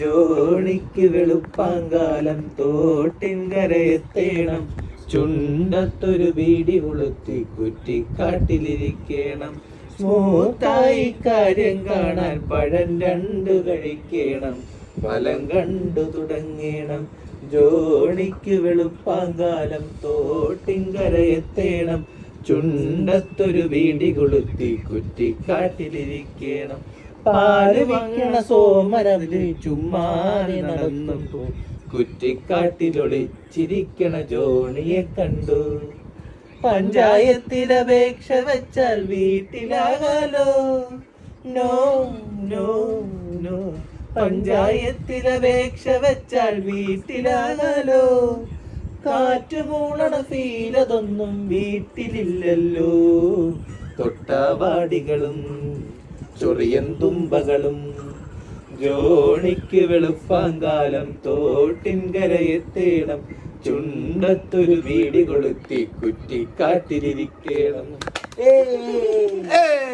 ജോണിക്ക് വെളുപ്പാങ്കാലം തോട്ടിൻ കരയെത്തേണം. ചുണ്ടത്തൊരു ബീഡി ഉളുത്തി കുറ്റിക്കാട്ടിലിരിക്കണം. സ്മൂത്തായി കാര്യം കാണാൻ പഴം രണ്ടു കഴിക്കണം. ഫലം കണ്ടു തുടങ്ങണം. ജോണിക്ക് വെളുപ്പാങ്കാലം തോട്ടിൻ കരയെത്തേണം. ചുണ്ടത്തൊരു വീടി കൊളുത്തി കുറ്റിക്കാട്ടിലിരിക്കണം. പാൽ വിൽക്കണ സോമരവിൽ ചുമ്മാതെ നടന്നു. കുറ്റിക്കാട്ടിലൊളിച്ചിരിക്കണ ജോണിയെ കണ്ടു. പഞ്ചായത്തിൽ അപേക്ഷ വെച്ചാൽ വീട്ടിലാകാലോ. No no no. പഞ്ചായത്തിൽ അപേക്ഷ വെച്ചാൽ വീട്ടിലാകാലോ. കാറ്റ് മൂളണ ഫീലതൊന്നും വീട്ടിലില്ലല്ലോ. തൊട്ടാവാടികളും ചൊറിയൻ തുമ്പകളും ജോണിക്ക് വെളുപ്പാങ്കാലം തോട്ടിൻ കരയെത്തേണം. ചുണ്ടത്തൊരു വീടി കൊളുത്തി കുറ്റിക്കാട്ടിലിരിക്കണം. ഏയ്!